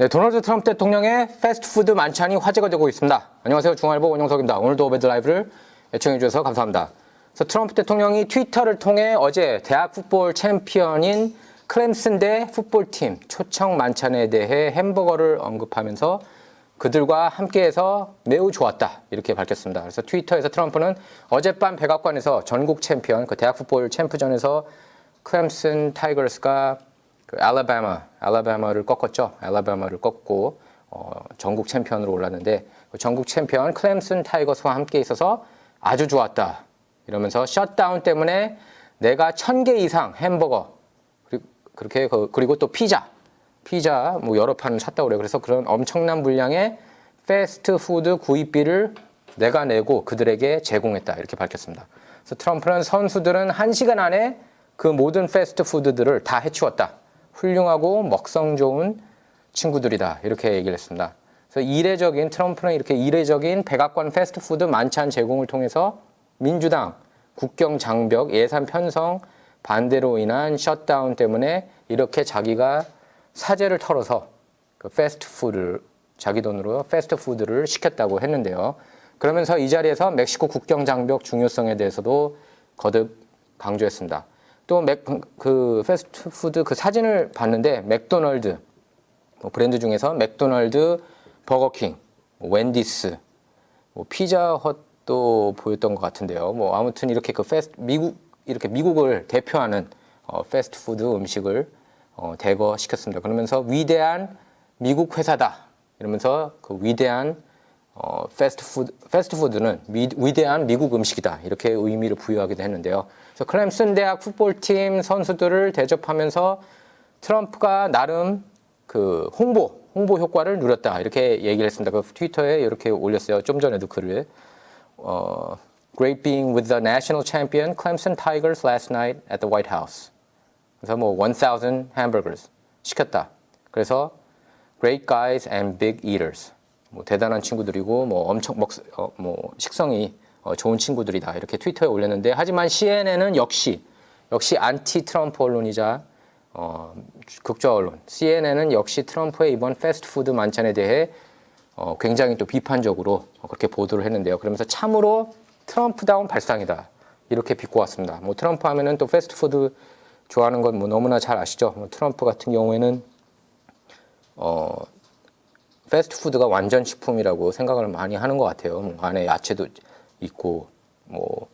네, 도널드 트럼프 대통령의 패스트푸드 만찬이 화제가 되고 있습니다. 안녕하세요. 중앙일보 원영석입니다. 오늘도 오베드 라이브를 애청해 주셔서 감사합니다. 그래서 트럼프 대통령이 트위터를 통해 어제 대학 풋볼 챔피언인 클램슨 대 풋볼팀 초청 만찬에 대해 햄버거를 언급하면서 그들과 함께해서 매우 좋았다 이렇게 밝혔습니다. 그래서 트위터에서 트럼프는 어젯밤 백악관에서 전국 챔피언 그 대학 풋볼 챔프전에서 클램슨 타이거스가 그 알라바마, 알라바마를 꺾었죠. 알라바마를 꺾고 어, 전국 챔피언으로 올랐는데 그 전국 챔피언 클램슨 타이거스와 함께 있어서 아주 좋았다. 이러면서 셧다운 때문에 내가 천 개 이상 햄버거 그리고 그렇게 그, 그리고 또 피자, 피자 뭐 여러 판을 샀다고 그래요. 그래서 그런 엄청난 물량의 패스트푸드 구입비를 내가 내고 그들에게 제공했다 이렇게 밝혔습니다. 그래서 트럼프는 선수들은 한 시간 안에 그 모든 패스트푸드들을 다 해치웠다. 훌륭하고 먹성 좋은 친구들이다 이렇게 얘기를 했습니다. 그래서 이례적인 트럼프는 이렇게 이례적인 백악관 패스트푸드 만찬 제공을 통해서 민주당 국경 장벽 예산 편성 반대로 인한 셧다운 때문에 이렇게 자기가 사재를 털어서 그 패스트푸드를 자기 돈으로 패스트푸드를 시켰다고 했는데요. 그러면서 이 자리에서 멕시코 국경 장벽 중요성에 대해서도 거듭 강조했습니다. 또 맥, 그 패스트푸드 그 사진을 봤는데 맥도널드 뭐 브랜드 중에서 맥도널드, 버거킹, 뭐 웬디스, 뭐 피자헛도 보였던 것 같은데요. 뭐 아무튼 이렇게 그 패스트 미국 이렇게 미국을 대표하는 어, 패스트푸드 음식을 어, 대거 시켰습니다. 그러면서 위대한 미국 회사다 이러면서 그 위대한 어, 패스트푸드 패스트푸드는 미, 위대한 미국 음식이다 이렇게 의미를 부여하기도 했는데요. 그래서 클램슨 대학 풋볼팀 선수들을 대접하면서 트럼프가 나름 그 홍보 홍보 효과를 누렸다 이렇게 얘기를 했습니다. 그 트위터에 이렇게 올렸어요. 좀 전에도 글을 어, Great being with the national champion Clemson Tigers last night at the White House. 그래서 뭐1,000 hamburgers 시켰다. 그래서 great guys and big eaters. 뭐 대단한 친구들이고 뭐 엄청 먹, 어, 뭐 식성이 어, 좋은 친구들이다 이렇게 트위터에 올렸는데 하지만 CNN은 역시 역시 안티 트럼프 언론이자 어, 극좌 언론 CNN은 역시 트럼프의 이번 패스트푸드 만찬에 대해 어, 굉장히 또 비판적으로 그렇게 보도를 했는데요. 그러면서 참으로 트럼프다운 발상이다 이렇게 비꼬았습니다. 뭐 트럼프 하면은 또 패스트푸드 좋아하는 건 뭐 너무나 잘 아시죠. 뭐 트럼프 같은 경우에는 어, 패스트푸드가 완전 식품이라고 생각을 많이 하는 것 같아요. 뭐 안에 야채도 있고 뭐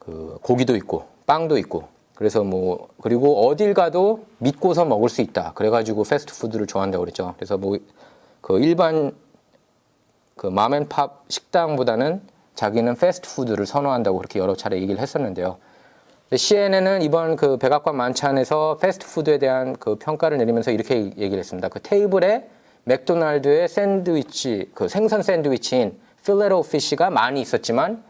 그 고기도 있고 빵도 있고 그래서 뭐 그리고 어딜 가도 믿고서 먹을 수 있다. 그래가지고 패스트푸드를 좋아한다고 그랬죠. 그래서 뭐 그 일반 그 맘앤팝 식당보다는 자기는 패스트푸드를 선호한다고 그렇게 여러 차례 얘기를 했었는데요. CNN은 이번 그 백악관 만찬에서 패스트푸드에 대한 그 평가를 내리면서 이렇게 얘기를 했습니다. 그 테이블에 맥도날드의 샌드위치, 그 생선 샌드위치인 필레로 피쉬가 많이 있었지만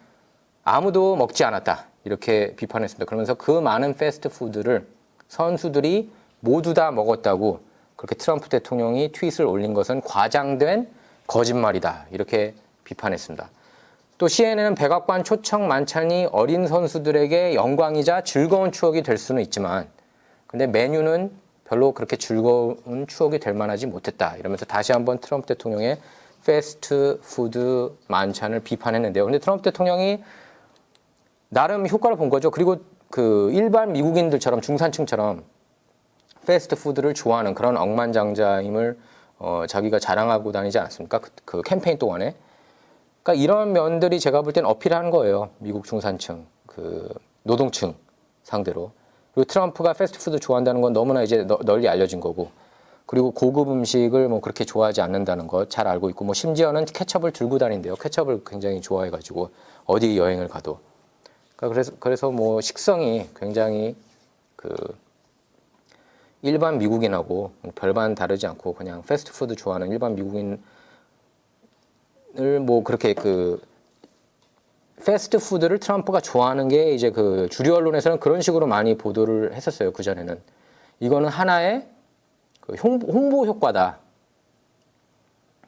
아무도 먹지 않았다. 이렇게 비판했습니다. 그러면서 그 많은 패스트푸드를 선수들이 모두 다 먹었다고 그렇게 트럼프 대통령이 트윗을 올린 것은 과장된 거짓말이다. 이렇게 비판했습니다. 또 CNN은 백악관 초청 만찬이 어린 선수들에게 영광이자 즐거운 추억이 될 수는 있지만 근데 메뉴는 별로 그렇게 즐거운 추억이 될 만하지 못했다. 이러면서 다시 한번 트럼프 대통령의 패스트 푸드 만찬을 비판했는데요. 근데 트럼프 대통령이 나름 효과를 본 거죠. 그리고 그 일반 미국인들처럼 중산층처럼 패스트 푸드를 좋아하는 그런 억만장자임을 어, 자기가 자랑하고 다니지 않았습니까? 그, 그 캠페인 동안에. 그러니까 이런 면들이 제가 볼 땐 어필하는 거예요. 미국 중산층, 그 노동층 상대로. 그리고 트럼프가 패스트푸드 좋아한다는 건 너무나 이제 너, 널리 알려진 거고. 그리고 고급 음식을 뭐 그렇게 좋아하지 않는다는 거 잘 알고 있고 뭐 심지어는 케첩을 들고 다닌대요. 케첩을 굉장히 좋아해 가지고 어디 여행을 가도. 그러니까 그래서 그래서 뭐 식성이 굉장히 그 일반 미국인하고 뭐 별반 다르지 않고 그냥 패스트푸드 좋아하는 일반 미국인을 뭐 그렇게 그 패스트푸드를 트럼프가 좋아하는 게 이제 그 주류 언론에서는 그런 식으로 많이 보도를 했었어요 그 전에는 이거는 하나의 그 홍보, 홍보 효과다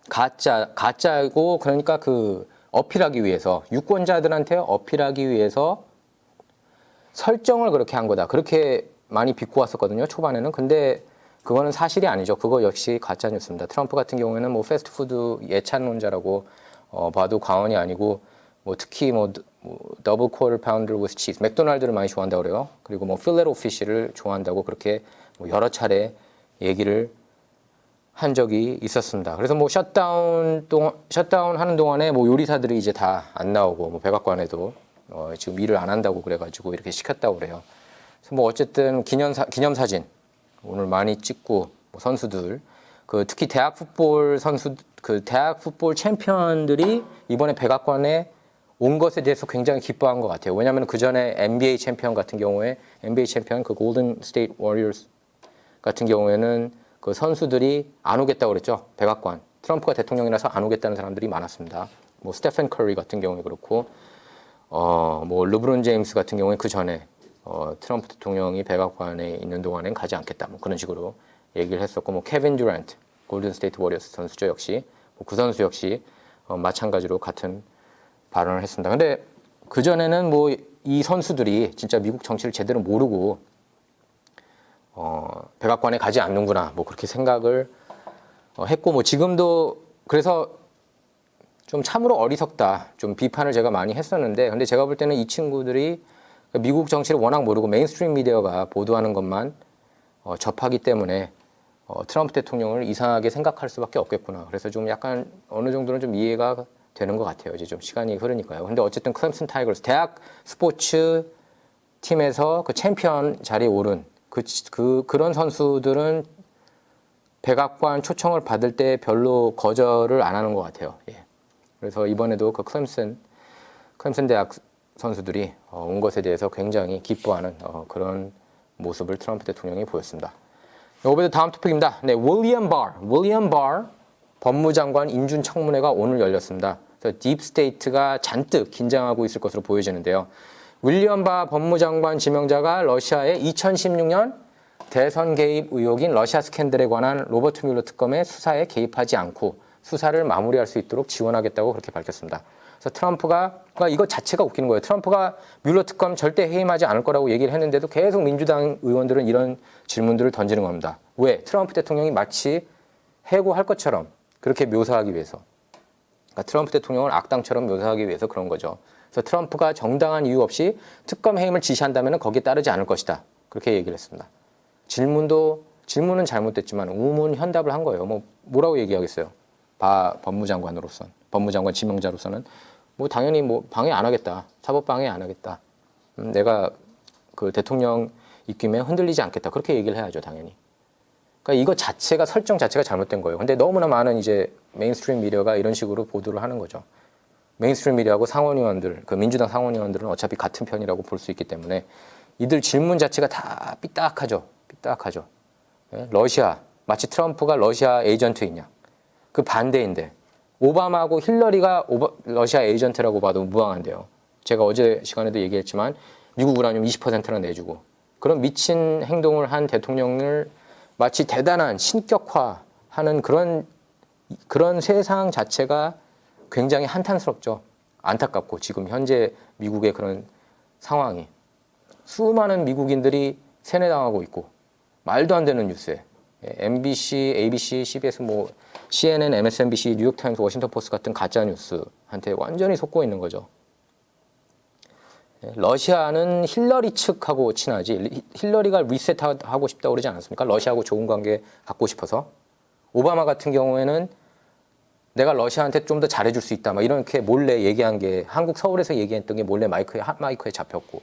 가짜 가짜고 그러니까 그 어필하기 위해서 유권자들한테 어필하기 위해서 설정을 그렇게 한 거다 그렇게 많이 비꼬았었거든요 초반에는 근데 그거는 사실이 아니죠. 그거 역시 가짜 뉴스입니다. 트럼프 같은 경우에는 뭐 패스트푸드 예찬론자라고 어, 봐도 과언이 아니고 뭐 특히 뭐, 드- 뭐 더블 쿼터 파운드 with 치즈 맥도날드를 많이 좋아한다고 그래요. 그리고 뭐 필레로 피쉬를 좋아한다고 그렇게 뭐 여러 차례 얘기를 한 적이 있었습니다. 그래서 뭐 셧다운 동 셧다운 하는 동안에 뭐 요리사들이 이제 다 안 나오고 뭐 백악관에도 어, 지금 일을 안 한다고 그래가지고 이렇게 시켰다고 그래요. 그래서 뭐 어쨌든 기념사 기념 사진 오늘 많이 찍고 뭐 선수들 그 특히 대학 풋볼 선수 그 대학 풋볼 챔피언들이 이번에 백악관에 온 것에 대해서 굉장히 기뻐한 것 같아요. 왜냐하면 그 전에 NBA 챔피언 같은 경우에 NBA 챔피언 그 골든 스테이트 워리어스 같은 경우에는 그 선수들이 안 오겠다고 그랬죠. 백악관. 트럼프가 대통령이라서 안 오겠다는 사람들이 많았습니다. 뭐 스테픈 커리 같은 경우에 그렇고 어, 뭐 르브론 제임스 같은 경우에 그 전에 어, 트럼프 대통령이 백악관에 있는 동안엔 가지 않겠다. 뭐 그런 식으로 얘기를 했었고 뭐 케빈 듀란트 골든 스테이트 워리어스 선수죠 역시 뭐 그 선수 역시 어, 마찬가지로 같은 발언을 했습니다. 근데 그 전에는 뭐 이 선수들이 진짜 미국 정치를 제대로 모르고 어, 백악관에 가지 않는구나 뭐 그렇게 생각을 어, 했고 뭐 지금도 그래서 좀 참으로 어리석다 좀 비판을 제가 많이 했었는데 근데 제가 볼 때는 이 친구들이 미국 정치를 워낙 모르고 메인스트림 미디어가 보도하는 것만 어, 접하기 때문에 어, 트럼프 대통령을 이상하게 생각할 수밖에 없겠구나. 그래서 좀 약간 어느 정도는 좀 이해가 되는 것 같아요. 이제 좀 시간이 흐르니까요. 근데 어쨌든 클램슨 타이거스 대학 스포츠 팀에서 그 챔피언 자리에 오른 그, 그 그런 선수들은 백악관 초청을 받을 때 별로 거절을 안 하는 것 같아요. 예. 그래서 이번에도 그 클램슨 클램슨 대학 선수들이 어, 온 것에 대해서 굉장히 기뻐하는 어, 그런 모습을 트럼프 대통령이 보였습니다. 이번에 다음 토픽입니다. 네, 윌리엄 바, 윌리엄 바 법무장관 인준 청문회가 오늘 열렸습니다. 그래서 딥스테이트가 잔뜩 긴장하고 있을 것으로 보여지는데요. 윌리엄 바 법무장관 지명자가 러시아의 2016년 대선 개입 의혹인 러시아 스캔들에 관한 로버트 뮬러 특검의 수사에 개입하지 않고 수사를 마무리할 수 있도록 지원하겠다고 그렇게 밝혔습니다. 그래서 트럼프가 그러니까 이거 자체가 웃기는 거예요. 트럼프가 뮬러 특검 절대 해임하지 않을 거라고 얘기를 했는데도 계속 민주당 의원들은 이런 질문들을 던지는 겁니다. 왜? 트럼프 대통령이 마치 해고할 것처럼 그렇게 묘사하기 위해서. 그러니까 트럼프 대통령을 악당처럼 묘사하기 위해서 그런 거죠. 그래서 트럼프가 정당한 이유 없이 특검 해임을 지시한다면 거기에 따르지 않을 것이다. 그렇게 얘기를 했습니다. 질문도 질문은 잘못됐지만 우문 현답을 한 거예요. 뭐 뭐라고 얘기하겠어요? 바 법무장관으로선 법무장관 지명자로서는 뭐 당연히 뭐 방해 안 하겠다. 사법 방해 안 하겠다. 음, 내가 그 대통령 입김에 흔들리지 않겠다. 그렇게 얘기를 해야죠, 당연히. 그러니까 이거 자체가 설정 자체가 잘못된 거예요. 근데 너무나 많은 이제 메인스트림 미디어가 이런 식으로 보도를 하는 거죠. 메인스트림 미디어하고 상원의원들, 그 민주당 상원의원들은 어차피 같은 편이라고 볼 수 있기 때문에 이들 질문 자체가 다 삐딱하죠. 삐딱하죠. 예? 러시아 마치 트럼프가 러시아 에이전트이냐? 그 반대인데 오바마하고 힐러리가 오바, 러시아 에이전트라고 봐도 무방한데요. 제가 어제 시간에도 얘기했지만 미국 우라늄 20%나 내주고 그런 미친 행동을 한 대통령을 마치 대단한 신격화하는 그런 그런 세상 자체가 굉장히 한탄스럽죠. 안타깝고 지금 현재 미국의 그런 상황이 수많은 미국인들이 세뇌당하고 있고 말도 안 되는 뉴스에 예, MBC, ABC, CBS, 뭐 CNN, MSNBC, 뉴욕타임스, 워싱턴 포스트 같은 가짜 뉴스한테 완전히 속고 있는 거죠. 예, 러시아는 힐러리 측하고 친하지 리- 힐러리가 리셋하고 싶다고 그러지 않았습니까? 러시아하고 좋은 관계 갖고 싶어서 오바마 같은 경우에는 내가 러시아한테 좀 더 잘해줄 수 있다. 막 이렇게 몰래 얘기한 게 한국 서울에서 얘기했던 게 몰래 마이크에 핫 마이크에 잡혔고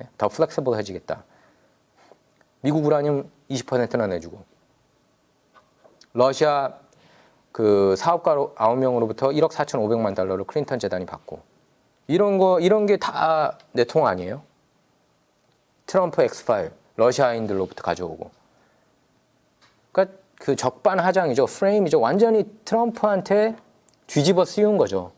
예, 더 플렉서블해지겠다. 미국 우라늄 20%나 내주고 러시아 그 사업가 9명으로부터 1억 4,500만 달러를 클린턴 재단이 받고 이런 거 이런 게 다 내통 아니에요? 트럼프 엑스파일 러시아인들로부터 가져오고. 그러니까 그 적반하장이죠. 프레임이죠. 완전히 트럼프한테 뒤집어 씌운 거죠.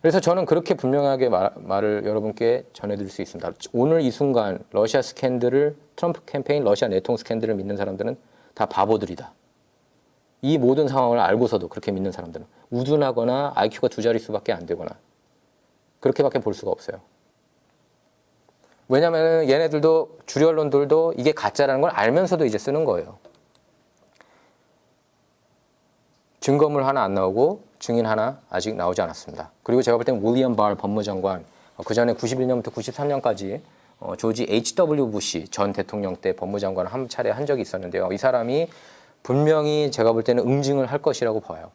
그래서 저는 그렇게 분명하게 말, 말을 여러분께 전해드릴 수 있습니다. 오늘 이 순간 러시아 스캔들을 트럼프 캠페인 러시아 내통 스캔들을 믿는 사람들은 다 바보들이다. 이 모든 상황을 알고서도 그렇게 믿는 사람들은 우둔하거나 IQ가 두 자릿수밖에 안 되거나 그렇게밖에 볼 수가 없어요. 왜냐면 얘네들도 주류 언론들도 이게 가짜라는 걸 알면서도 이제 쓰는 거예요. 증거물 하나 안 나오고 증인 하나 아직 나오지 않았습니다. 그리고 제가 볼 때는 윌리엄 발 법무장관 어, 그 전에 91년부터 93년까지 어, 조지 H.W. 부시 전 대통령 때 법무장관을 한 차례 한 적이 있었는데요. 이 사람이 분명히 제가 볼 때는 응징을 할 것이라고 봐요.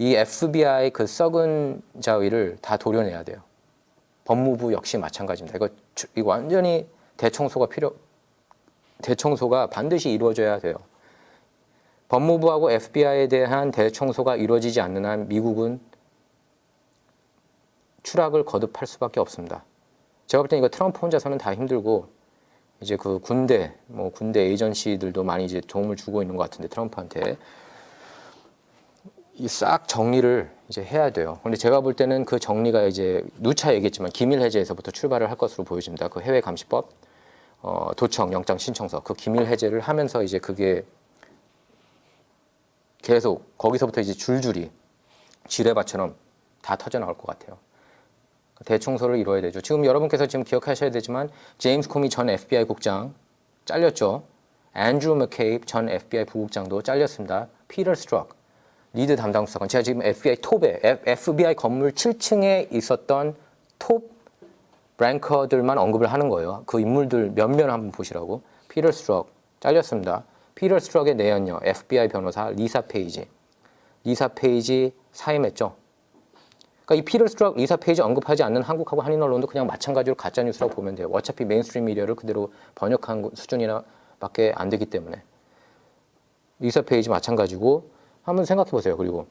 이 FBI 그 썩은 자의를 다 도려내야 돼요. 법무부 역시 마찬가지입니다. 이거, 주- 이거 완전히 대청소가 필요, 대청소가 반드시 이루어져야 돼요. 법무부하고 FBI에 대한 대청소가 이루어지지 않는 한 미국은 추락을 거듭할 수밖에 없습니다. 제가 볼 때는 이거 트럼프 혼자서는 다 힘들고 이제 그 군대 뭐 군대 에이전시들도 많이 이제 도움을 주고 있는 것 같은데 트럼프한테 이 싹 정리를 이제 해야 돼요. 근데 제가 볼 때는 그 정리가 이제 누차 얘기했지만 기밀 해제에서부터 출발을 할 것으로 보여집니다. 그 해외 감시법, 어, 도청, 영장 신청서 그 기밀 해제를 하면서 이제 그게 계속 거기서부터 이제 줄줄이 지뢰밭처럼 다 터져 나올 것 같아요. 대청소를 이루어야 되죠. 지금 여러분께서 지금 기억하셔야 되지만 제임스 코미 전 FBI 국장 잘렸죠. 앤드루 맥케이브 전 FBI 부국장도 잘렸습니다. 피터 스트럭 리드 담당 수사관. 제가 지금 FBI 톱에 FBI 건물 7층에 있었던 톱 랭커들만 언급을 하는 거예요. 그 인물들 몇몇 한번 보시라고. 피터 스트럭 잘렸습니다. 피터 스트럭의 내연녀 FBI 변호사 리사 페이지. 리사 페이지 사임했죠. 그러니까 이 피터 스트럭, 리사 페이지 언급하지 않는 한국하고 한인 언론도 그냥 마찬가지로 가짜 뉴스라고 보면 돼요. 어차피 메인스트림 미디어를 그대로 번역한 수준이나 밖에 안 되기 때문에 리사 페이지 마찬가지고 한번 생각해 보세요. 그리고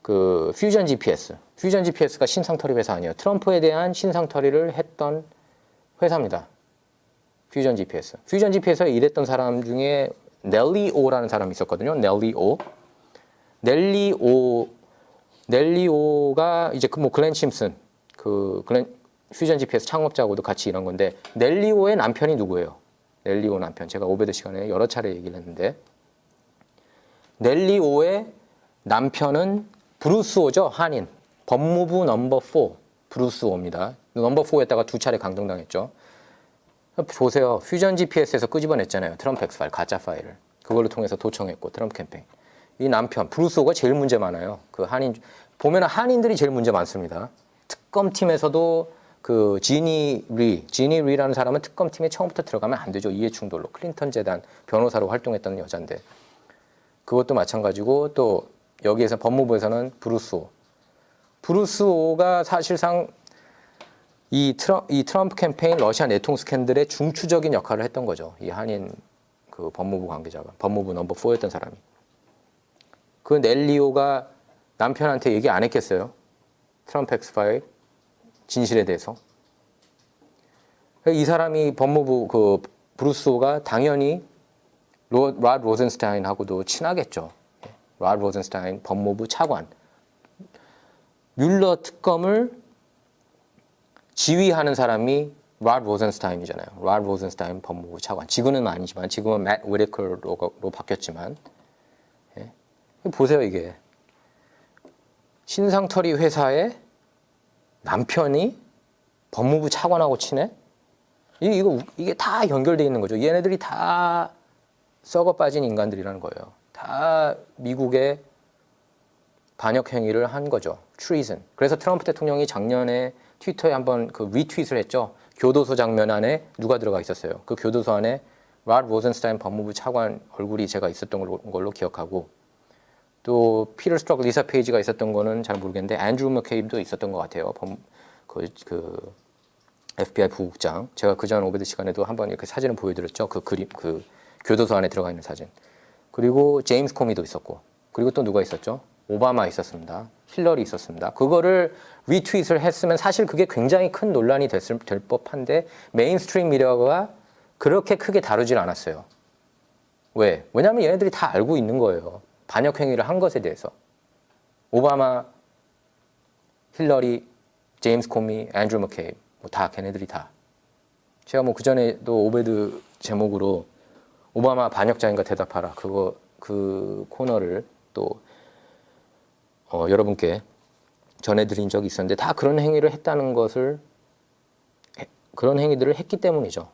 그 퓨전 GPS, 퓨전 GPS가 신상털이 회사 아니에요. 트럼프에 대한 신상털이를 했던 회사입니다. 퓨전 GPS. 퓨전 GPS에 일했던 사람 중에 넬리 오라는 사람이 있었거든요. 넬리 오. 넬리 오 넬리 오가 이제 그뭐 글렌 심슨 그 글렌 퓨전 GPS 창업자하고도 같이 일한 건데 넬리 오의 남편이 누구예요? 넬리 오 남편. 제가 오베드 시간에 여러 차례 얘기를 했는데 넬리 오의 남편은 브루스 오죠 한인 법무부 넘버 4 브루스 오입니다. 넘버 4에다가 두 차례 강등당했죠. 보세요. 퓨전 GPS에서 끄집어냈잖아요. 트럼프 엑스 파일 가짜 파일을 그걸로 통해서 도청했고 트럼프 캠페인. 이 남편 브루스 오가 제일 문제 많아요. 그 한인 보면 한인들이 제일 문제 많습니다. 특검팀에서도 그 지니 리, 지니 리라는 사람은 특검팀에 처음부터 들어가면 안 되죠. 이해충돌로 클린턴 재단 변호사로 활동했던 여잔데 그것도 마찬가지고 또 여기에서 법무부에서는 브루스 오. 브루스 오가 사실상 이, 트럼, 이 트럼프 캠페인 러시아 내통 스캔들의 중추적인 역할을 했던 거죠. 이 한인 그 법무부 관계자가 법무부 넘버 4였던 사람이. 그 넬리오가 남편한테 얘기 안 했겠어요? 트럼프 엑스파일 진실에 대해서. 이 사람이 법무부 그 브루스오가 당연히 로, 라 로젠스타인하고도 친하겠죠. 라 로젠스타인 법무부 차관. 뮬러 특검을 지휘하는 사람이 라 로젠스타인이잖아요. 라 로젠스타인 법무부 차관. 지금은 아니지만 지금은 맷 위리컬로 바뀌었지만 예. 보세요 이게 신상털이 회사의 남편이 법무부 차관하고 친해? 이- 이거 이게 다 연결돼 있는 거죠. 얘네들이 다 썩어 빠진 인간들이라는 거예요. 다 미국의 반역 행위를 한 거죠. 트리즌. 그래서 트럼프 대통령이 작년에 트위터에 한번 그 리트윗을 했죠. 교도소 장면 안에 누가 들어가 있었어요. 그 교도소 안에 라 로젠스타인 법무부 차관 얼굴이 제가 있었던 걸로, 걸로 기억하고 또 피터 스트럭 리사 페이지가 있었던 거는 잘 모르겠는데 앤드루 맥케이브도 있었던 것 같아요. 법, 그, 그 FBI 부국장. 제가 그 전 오베드 시간에도 한번 이렇게 사진을 보여드렸죠. 그 그림, 그 교도소 안에 들어가 있는 사진. 그리고 제임스 코미도 있었고, 그리고 또 누가 있었죠? 오바마 있었습니다. 힐러리 있었습니다. 그거를 리트윗을 했으면 사실 그게 굉장히 큰 논란이 됐을, 될 법한데 메인스트림 미디어가 그렇게 크게 다루질 않았어요. 왜? 왜냐하면 얘네들이 다 알고 있는 거예요. 반역 행위를 한 것에 대해서. 오바마, 힐러리, 제임스 코미, 앤드루 머케이 뭐 다 걔네들이 다. 제가 뭐 그전에도 오베드 제목으로 오바마 반역자인가 대답하라 그거 그 코너를 또 어, 여러분께 전해드린 적이 있었는데 다 그런 행위를 했다는 것을 해- 그런 행위들을 했기 때문이죠.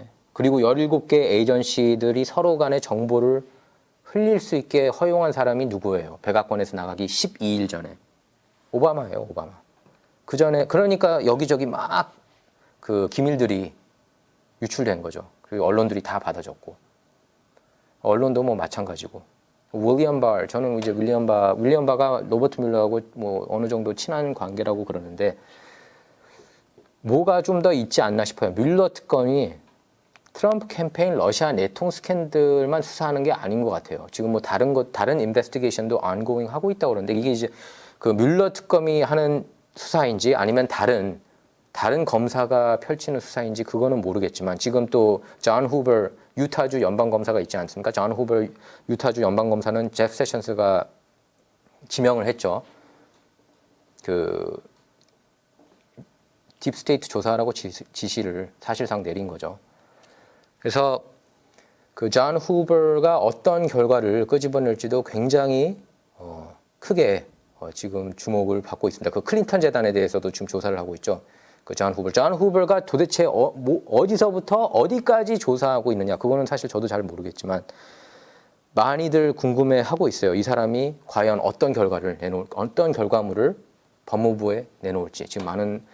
예. 그리고 17개 에이전시들이 서로 간의 정보를 흘릴 수 있게 허용한 사람이 누구예요? 백악관에서 나가기 12일 전에. 오바마예요, 오바마. 그 전에, 그러니까 여기저기 막 그 기밀들이 유출된 거죠. 그리고 언론들이 다 받아줬고. 언론도 뭐 마찬가지고. 윌리엄 바, 저는 이제 윌리엄 바, 윌리엄 바가 로버트 뮬러하고 뭐 어느 정도 친한 관계라고 그러는데 뭐가 좀 더 있지 않나 싶어요. 뮬러 특검이 트럼프 캠페인 러시아 내통 스캔들만 수사하는 게 아닌 것 같아요. 지금 뭐 다른 것 다른 인베스티게이션도 ongoing 하고 있다고 그러는데 이게 이제 그 뮬러 특검이 하는 수사인지 아니면 다른 다른 검사가 펼치는 수사인지 그거는 모르겠지만 지금 또 존 후버 유타주 연방 검사가 있지 않습니까? 존 후버 유타주 연방 검사는 제프 세션스가 지명을 했죠. 그 딥스테이트 조사하라고 지시, 지시를 사실상 내린 거죠. 그래서 그 존 후버가 어떤 결과를 끄집어낼지도 굉장히 어, 크게 어, 지금 주목을 받고 있습니다. 그 클린턴 재단에 대해서도 지금 조사를 하고 있죠. 그 존 후버, 존 후버가 도대체 어, 뭐, 어디서부터 어디까지 조사하고 있느냐? 그거는 사실 저도 잘 모르겠지만 많이들 궁금해하고 있어요. 이 사람이 과연 어떤 결과를 내놓을, 어떤 결과물을 법무부에 내놓을지 지금 많은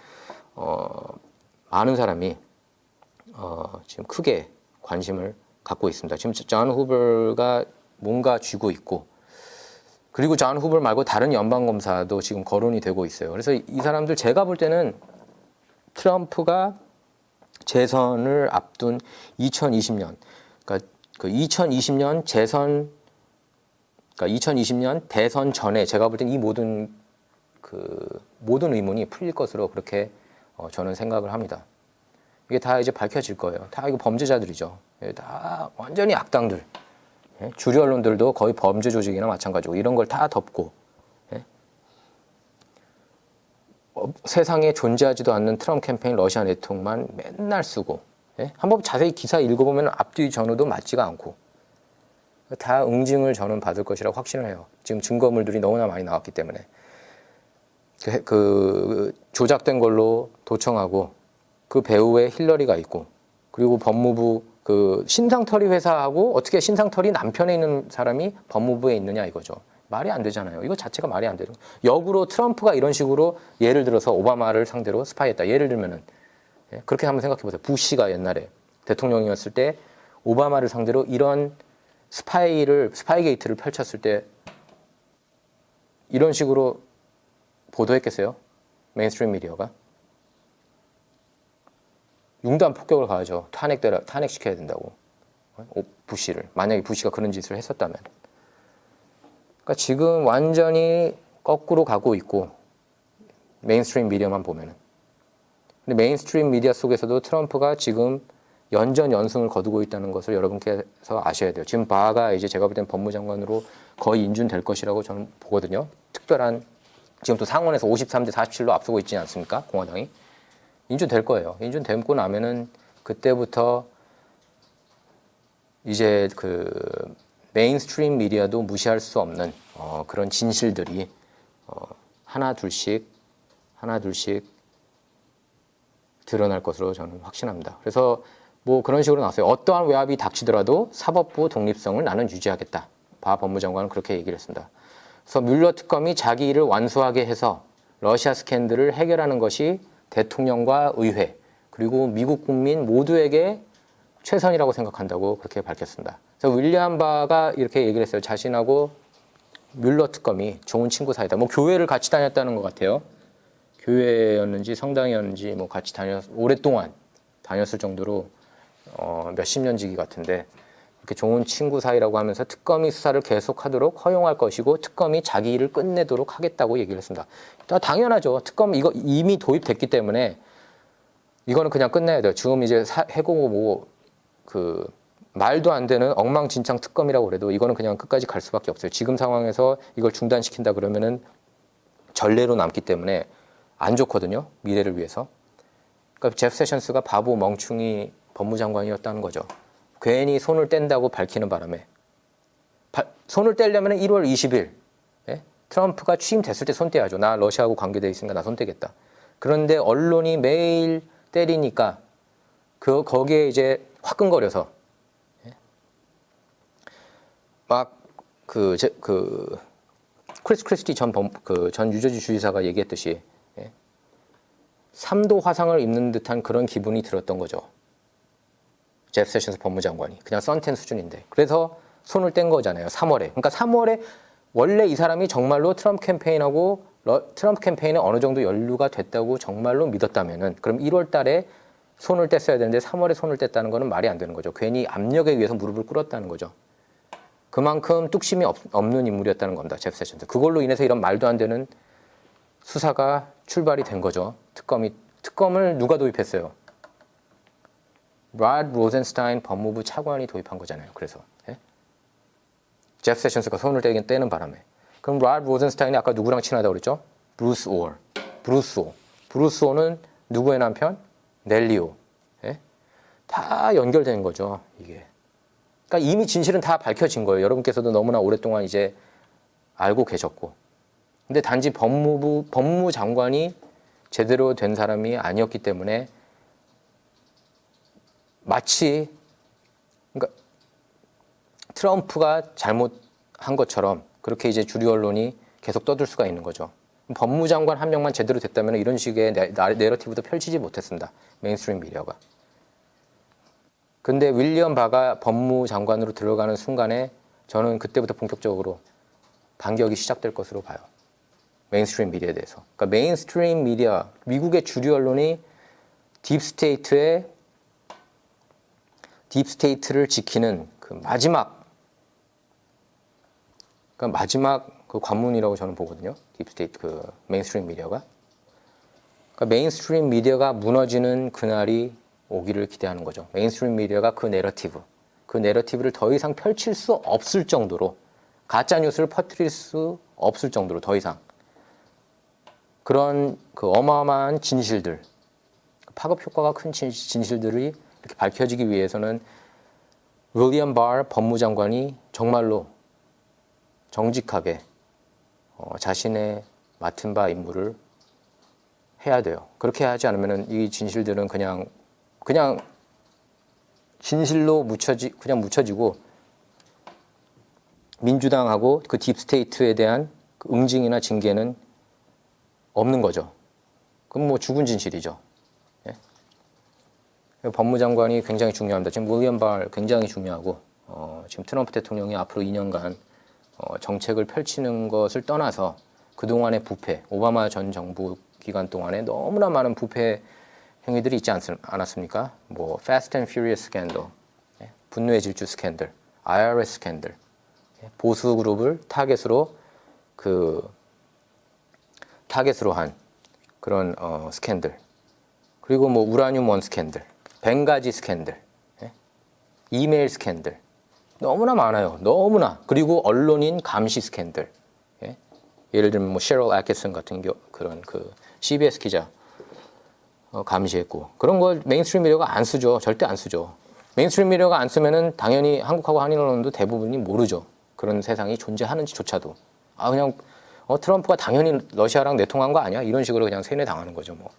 어, 많은 사람이 어, 지금 크게 관심을 갖고 있습니다. 지금 존 후버가 뭔가 쥐고 있고 그리고 존 후버 말고 다른 연방 검사도 지금 거론이 되고 있어요. 그래서 이 사람들 제가 볼 때는 트럼프가 재선을 앞둔 2020년, 그러니까 그 2020년 재선, 그러니까 2020년 대선 전에 제가 볼 땐 이 모든 그 모든 의문이 풀릴 것으로 그렇게 어, 저는 생각을 합니다. 이게 다 이제 밝혀질 거예요. 다 이거 범죄자들이죠. 예, 다 완전히 악당들. 예, 주류 언론들도 거의 범죄 조직이나 마찬가지고 이런 걸 다 덮고 예. 어, 세상에 존재하지도 않는 트럼프 캠페인 러시아 내통만 맨날 쓰고 예? 한번 자세히 기사 읽어보면 앞뒤 전후도 맞지가 않고 다 응징을 저는 받을 것이라고 확신을 해요. 지금 증거물들이 너무나 많이 나왔기 때문에 그, 그 조작된 걸로 도청하고 그 배후에 힐러리가 있고 그리고 법무부 그 신상털이 회사하고 어떻게 신상털이 남편에 있는 사람이 법무부에 있느냐 이거죠. 말이 안 되잖아요. 이거 자체가 말이 안 되는. 역으로 트럼프가 이런 식으로 예를 들어서 오바마를 상대로 스파이했다. 예를 들면은 예, 그렇게 한번 생각해 보세요. 부시가 옛날에 대통령이었을 때 오바마를 상대로 이런 스파이를 스파이 게이트를 펼쳤을 때 이런 식으로 보도했겠어요? 메인스트림 미디어가 융단 폭격을 가하죠. 탄핵되라 탄핵시켜야 된다고. 오, 부시를 만약에 부시가 그런 짓을 했었다면. 그러니까 지금 완전히 거꾸로 가고 있고 메인스트림 미디어만 보면은. 근데 메인스트림 미디어 속에서도 트럼프가 지금 연전 연승을 거두고 있다는 것을 여러분께서 아셔야 돼요. 지금 바가 이제 제가 볼 땐 법무장관으로 거의 인준될 것이라고 저는 보거든요. 특별한 지금 또 상원에서 53대 47로 앞서고 있지 않습니까? 공화당이. 인준될 거예요. 인준되고 나면은 그때부터 이제 그 메인스트림 미디어도 무시할 수 없는 어, 그런 진실들이 어, 하나 둘씩 하나 둘씩 드러날 것으로 저는 확신합니다. 그래서 뭐 그런 식으로 나왔어요. 어떠한 외압이 닥치더라도 사법부 독립성을 나는 유지하겠다. 바 법무장관은 그렇게 얘기를 했습니다. 그래서 뮬러 특검이 자기 일을 완수하게 해서 러시아 스캔들을 해결하는 것이 대통령과 의회 그리고 미국 국민 모두에게 최선이라고 생각한다고 그렇게 밝혔습니다. 그래서 윌리엄 바가 이렇게 얘기를 했어요. 자신하고 뮬러 특검이 좋은 친구 사이다. 뭐 교회를 같이 다녔다는 것 같아요. 교회였는지 성당이었는지 뭐 같이 다녔 오랫동안 다녔을 정도로 어, 몇십 년 지기 같은데 이렇게 좋은 친구 사이라고 하면서 특검이 수사를 계속하도록 허용할 것이고 특검이 자기 일을 끝내도록 하겠다고 얘기를 했습니다. 다 당연하죠. 특검 이거 이미 도입됐기 때문에 이거는 그냥 끝내야 돼요. 지금 이제 사, 해고고 뭐그 말도 안 되는 엉망진창 특검이라고 그래도 이거는 그냥 끝까지 갈 수밖에 없어요. 지금 상황에서 이걸 중단시킨다 그러면은 전례로 남기 때문에 안 좋거든요. 미래를 위해서. 그러니까 제프 세션스가 바보 멍충이 법무장관이었다는 거죠. 괜히 손을 뗀다고 밝히는 바람에 바, 손을 떼려면 1월 20일 예? 트럼프가 취임됐을 때 손 떼야죠. 나 러시아하고 관계돼 있으니까 나 손 떼겠다. 그런데 언론이 매일 때리니까 그 거기에 이제 화끈거려서 막그그 그 크리스 크리스티 전그전 유저지 주의사가 얘기했듯이 예? 3도 화상을 입는 듯한 그런 기분이 들었던 거죠. 제프 세션스 법무장관이 그냥 썬텐 수준인데 그래서 손을 뗀 거잖아요. 3월에 그러니까 3월에 원래 이 사람이 정말로 트럼프 캠페인하고 러- 트럼프 캠페인에 어느 정도 연루가 됐다고 정말로 믿었다면은 그럼 1월 달에 손을 뗐어야 되는데 3월에 손을 뗐다는 거는 말이 안 되는 거죠. 괜히 압력에 의해서 무릎을 꿇었다는 거죠. 그만큼 뚝심이 없, 없는 인물이었다는 겁니다. 제프 세션스. 그걸로 인해서 이런 말도 안 되는 수사가 출발이 된 거죠. 특검이 특검을 누가 도입했어요? 라드 로젠스타인 법무부 차관이 도입한 거잖아요. 그래서 예? 제프 세션스가 손을 떼긴 떼는 바람에 그럼 라드 로젠스타인이 아까 누구랑 친하다고 그랬죠? 브루스 오어, 브루스 오. 브루스 오는 누구의 남편? 넬리오. 예? 다 연결된 거죠. 이게. 그러니까 이미 진실은 다 밝혀진 거예요. 여러분께서도 너무나 오랫동안 이제 알고 계셨고. 근데 단지 법무부 법무 장관이 제대로 된 사람이 아니었기 때문에 마치 그러니까 트럼프가 잘못한 것처럼 그렇게 이제 주류 언론이 계속 떠들 수가 있는 거죠. 법무장관 한 명만 제대로 됐다면 이런 식의 내러티브도 펼치지 못했습니다. 메인스트림 미디어가. 근데 윌리엄 바가 법무장관으로 들어가는 순간에 저는 그때부터 본격적으로 반격이 시작될 것으로 봐요. 메인스트림 미디어에 대해서. 그러니까 메인스트림 미디어, 미국의 주류 언론이 딥스테이트의 딥스테이트를 지키는 그 마지막 그러니까 마지막 그 관문이라고 저는 보거든요. 딥스테이트 그 메인스트림 미디어가. 그러니까 메인스트림 미디어가 무너지는 그날이 오기를 기대하는 거죠. 메인스트림 미디어가 그 내러티브, 그 내러티브를 더 이상 펼칠 수 없을 정도로 가짜 뉴스를 퍼뜨릴 수 없을 정도로 더 이상 그런 그 어마어마한 진실들, 파급 효과가 큰 진- 진실들이 이렇게 밝혀지기 위해서는 윌리엄 바 법무장관이 정말로 정직하게 어, 자신의 맡은 바 임무를 해야 돼요. 그렇게 하지 않으면 이 진실들은 그냥 그냥 진실로 묻혀지 그냥 묻혀지고 민주당하고 그 딥스테이트에 대한 그 응징이나 징계는 없는 거죠. 그럼 뭐 죽은 진실이죠. 예? 법무장관이 굉장히 중요합니다. 지금 윌리엄 발 굉장히 중요하고 어, 지금 트럼프 대통령이 앞으로 2년간 어, 정책을 펼치는 것을 떠나서 그동안의 부패, 오바마 전 정부 기간 동안에 너무나 많은 부패 행위들이 있지 않, 않았습니까? 뭐 Fast and Furious 스캔들, 예? 분노의 질주 스캔들, IRS 스캔들, 예? 보수 그룹을 타겟으로 그 타겟으로 한 그런 어, 스캔들, 그리고 뭐 우라늄 원 스캔들, 벵가지 스캔들, 예? 이메일 스캔들, 너무나 많아요. 너무나. 그리고 언론인 감시 스캔들. 예? 예를 들면 뭐 셰럴 애키슨 같은 겨, 그런 그 CBS 기자 어, 감시했고 그런 걸 메인스트림 미디어가 안 쓰죠. 절대 안 쓰죠. 메인스트림 미디어가 안 쓰면은 당연히 한국하고 한인 언론도 대부분이 모르죠. 그런 세상이 존재하는지조차도. 아 그냥 어, 트럼프가 당연히 러시아랑 내통한 거 아니야? 이런 식으로 그냥 세뇌 당하는 거죠. 뭐.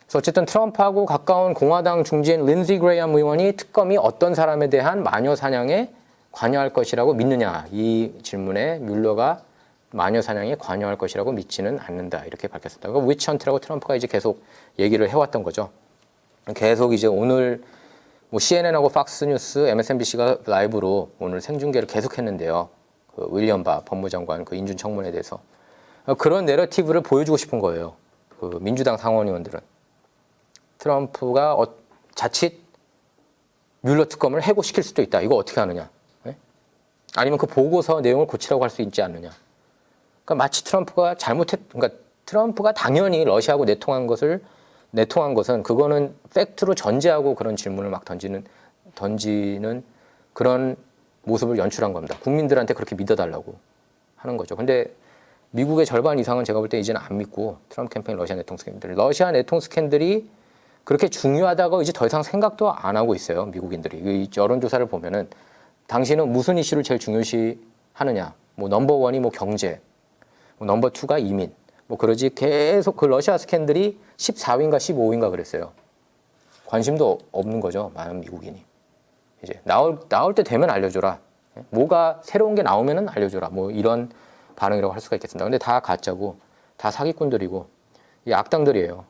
그래서 어쨌든 트럼프하고 가까운 공화당 중진 린지 그레이엄 의원이 특검이 어떤 사람에 대한 마녀 사냥에 관여할 것이라고 믿느냐 이 질문에 뮬러가 마녀 사냥에 관여할 것이라고 믿지는 않는다 이렇게 밝혔습니다. 그 위치헌트라고 트럼프가 이제 계속 얘기를 해왔던 거죠. 계속 이제 오늘 뭐 CNN하고 팍스 뉴스, MSNBC가 라이브로 오늘 생중계를 계속했는데요. 그 윌리엄 바 법무장관 그 인준 청문에 대해서 그런 내러티브를 보여주고 싶은 거예요. 그 민주당 상원의원들은. 트럼프가 어, 자칫 뮬러 특검을 해고시킬 수도 있다. 이거 어떻게 하느냐? 예? 아니면 그 보고서 내용을 고치라고 할 수 있지 않느냐? 그러니까 마치 트럼프가 잘못했, 그러니까 트럼프가 당연히 러시아하고 내통한 것을 내통한 것은 그거는 팩트로 전제하고 그런 질문을 막 던지는 던지는 그런 모습을 연출한 겁니다. 국민들한테 그렇게 믿어달라고 하는 거죠. 근데 미국의 절반 이상은 제가 볼 때 이제는 안 믿고 트럼프 캠페인 러시아 내통 스캔들, 러시아 내통 스캔들이 그렇게 중요하다고 이제 더 이상 생각도 안 하고 있어요. 미국인들이 이 여론조사를 보면은 당신은 무슨 이슈를 제일 중요시 하느냐? 뭐 넘버 원이 뭐 경제, 뭐 넘버 투가 이민, 뭐 그러지 계속 그 러시아 스캔들이 14위인가 15위인가 그랬어요. 관심도 없는 거죠. 많은 미국인이. 이제 나올 나올 때 되면 알려줘라. 예? 뭐가 새로운 게 나오면은 알려줘라. 뭐 이런 반응이라고 할 수가 있겠습니다. 근데 다 가짜고 다 사기꾼들이고 이 악당들이에요.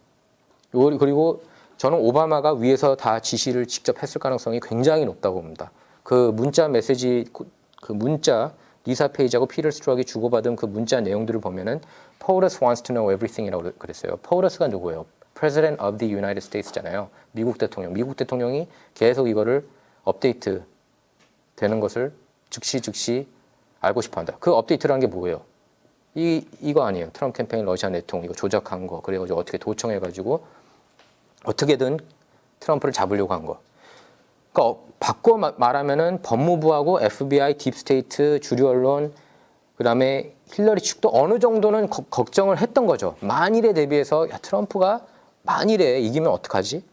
요- 그리고 저는 오바마가 위에서 다 지시를 직접 했을 가능성이 굉장히 높다고 봅니다. 그 문자 메시지 그 문자 리사 페이지하고 피터 스트락이 주고받은 그 문자 내용들을 보면은 Potus wants to know everything이라고 그랬어요. Potus가 누구예요? President of the United States잖아요. 미국 대통령. 미국 대통령이 계속 이거를 업데이트 되는 것을 즉시 즉시 알고 싶어한다. 그 업데이트라는 게 뭐예요? 이 이거 아니에요. 트럼프 캠페인 러시아 내통 이거 조작한 거 그래가지고 어떻게 도청해가지고 어떻게든 트럼프를 잡으려고 한 거. 그러니까 어, 바꿔 마- 말하면은 법무부하고 FBI, 딥스테이트, 주류 언론, 그다음에 힐러리 측도 어느 정도는 거- 걱정을 했던 거죠. 만일에 대비해서 야 트럼프가 만일에 이기면 어떡하지?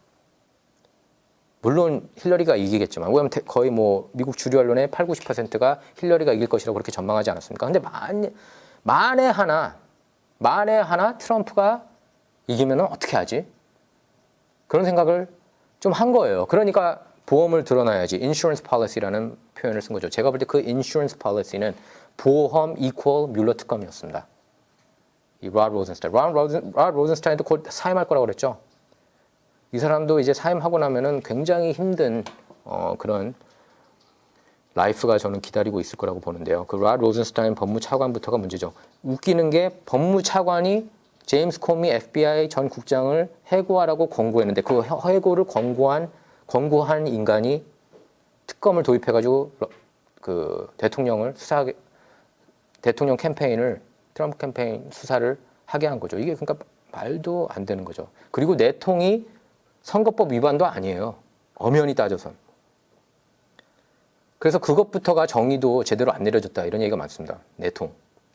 물론 힐러리가 이기겠지만 왜냐면 대- 거의 뭐 미국 주류 언론의 8, 90%가 힐러리가 이길 것이라고 그렇게 전망하지 않았습니까? 근데 만 만에 하나 만에 하나 트럼프가 이기면은 어떻게 하지? 그런 생각을 좀 한 거예요. 그러니까 보험을 들어놔야지 인슈런스 policy라는 표현을 쓴 거죠. 제가 볼 때그 인슈런스 policy는 보험 이퀄 뮬러 특검이었습니다. 이라 로젠스타인, 라 로젠, 라 로젠스타인도 곧 사임할 거라고 그랬죠. 이 사람도 이제 사임하고 나면은 굉장히 힘든 어, 그런 라이프가 저는 기다리고 있을 거라고 보는데요. 그라 로젠스타인 법무차관부터가 문제죠. 웃기는 게 법무차관이 제임스 코미 FBI 전 국장을 해고하라고 권고했는데 그 허- 해고를 권고한 권고한 인간이 특검을 도입해가지고 러- 그 대통령을 수사하게 대통령 캠페인을 트럼프 캠페인 수사를 하게 한 거죠. 이게 그러니까 말도 안 되는 거죠. 그리고 내통이 선거법 위반도 아니에요. 엄연히 따져선. 그래서 그것부터가 정의도 제대로 안 내려졌다 이런 얘기가 많습니다. 내통.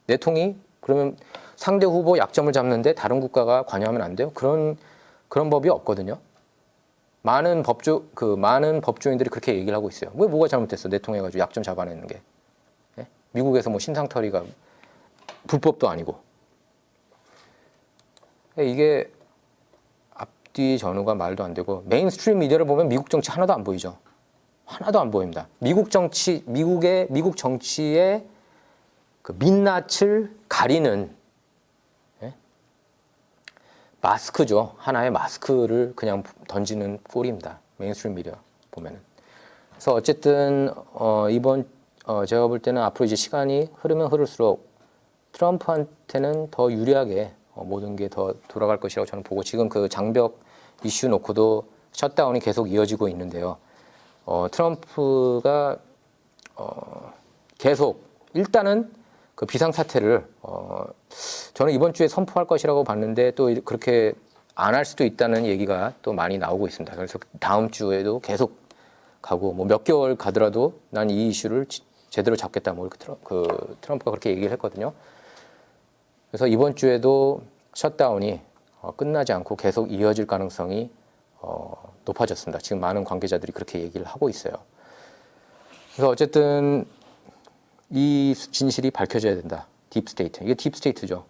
내통이 그러면 상대 후보 약점을 잡는데 다른 국가가 관여하면 안 돼요? 그런 그런 법이 없거든요. 많은 법조 그 많은 법조인들이 그렇게 얘기를 하고 있어요. 왜 뭐가 잘못됐어? 내통해가지고 약점 잡아내는 게. 예? 미국에서 뭐 신상털이가 불법도 아니고. 예, 이게 앞뒤 전후가 말도 안 되고 메인스트림 미디어를 보면 미국 정치 하나도 안 보이죠. 하나도 안 보입니다. 미국 정치, 미국의 미국 정치의 그 민낯을 가리는 예? 마스크죠. 하나의 마스크를 그냥 던지는 꼴입니다. 메인스트림 미디어 보면은. 그래서 어쨌든 어, 이번 어, 제가 볼 때는 앞으로 이제 시간이 흐르면 흐를수록 트럼프한테는 더 유리하게 어, 모든 게 더 돌아갈 것이라고 저는 보고 지금 그 장벽 이슈 놓고도 셧다운이 계속 이어지고 있는데요. 어, 트럼프가 어, 계속 일단은 그 비상 사태를 어, 저는 이번 주에 선포할 것이라고 봤는데 또 그렇게 안 할 수도 있다는 얘기가 또 많이 나오고 있습니다. 그래서 다음 주에도 계속 가고 뭐 몇 개월 가더라도 난 이 이슈를 지- 제대로 잡겠다 뭐 이렇게 트럼, 그 트럼프가 그렇게 얘기를 했거든요. 그래서 이번 주에도 셧다운이 어, 끝나지 않고 계속 이어질 가능성이 어, 높아졌습니다. 지금 많은 관계자들이 그렇게 얘기를 하고 있어요. 그래서 어쨌든 이 진실이 밝혀져야 된다. 딥스테이트. 이게 딥스테이트죠.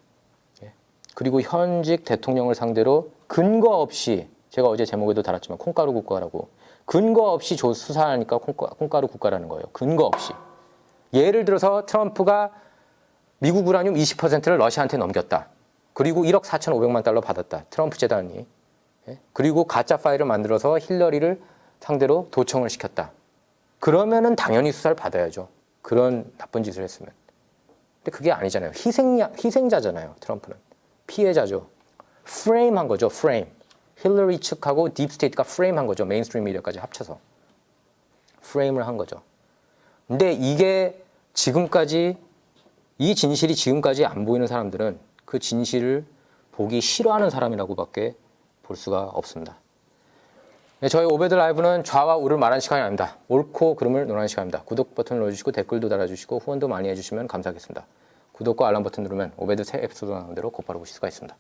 예. 그리고 현직 대통령을 상대로 근거 없이 제가 어제 제목에도 달았지만 콩가루 국가라고 근거 없이 조 수사하니까 콩가, 콩가루 국가라는 거예요. 근거 없이. 예를 들어서 트럼프가 미국 우라늄 20%를 러시아한테 넘겼다. 그리고 1억 4,500만 달러 받았다. 트럼프 재단이. 예? 그리고 가짜 파일을 만들어서 힐러리를 상대로 도청을 시켰다. 그러면은 당연히 수사를 받아야죠. 그런 나쁜 짓을 했으면. 근데 그게 아니잖아요. 희생자, 희생자잖아요. 트럼프는. 피해자죠. 프레임 한 거죠. 프레임. 힐러리 측하고 딥스테이트가 프레임 한 거죠. 메인스트림 미디어까지 합쳐서. 프레임을 한 거죠. 근데 이게 지금까지 이 진실이 지금까지 안 보이는 사람들은 그 진실을 보기 싫어하는 사람이라고밖에 볼 수가 없습니다. 네, 저희 오베드 라이브는 좌와 우를 말하는 시간이 아닙니다. 옳고 그름을 논하는 시간입니다. 구독 버튼 눌러주시고 댓글도 달아주시고 후원도 많이 해주시면 감사하겠습니다. 구독과 알람 버튼 누르면 오베드 새 에피소드 나오는 대로 곧바로 보실 수가 있습니다.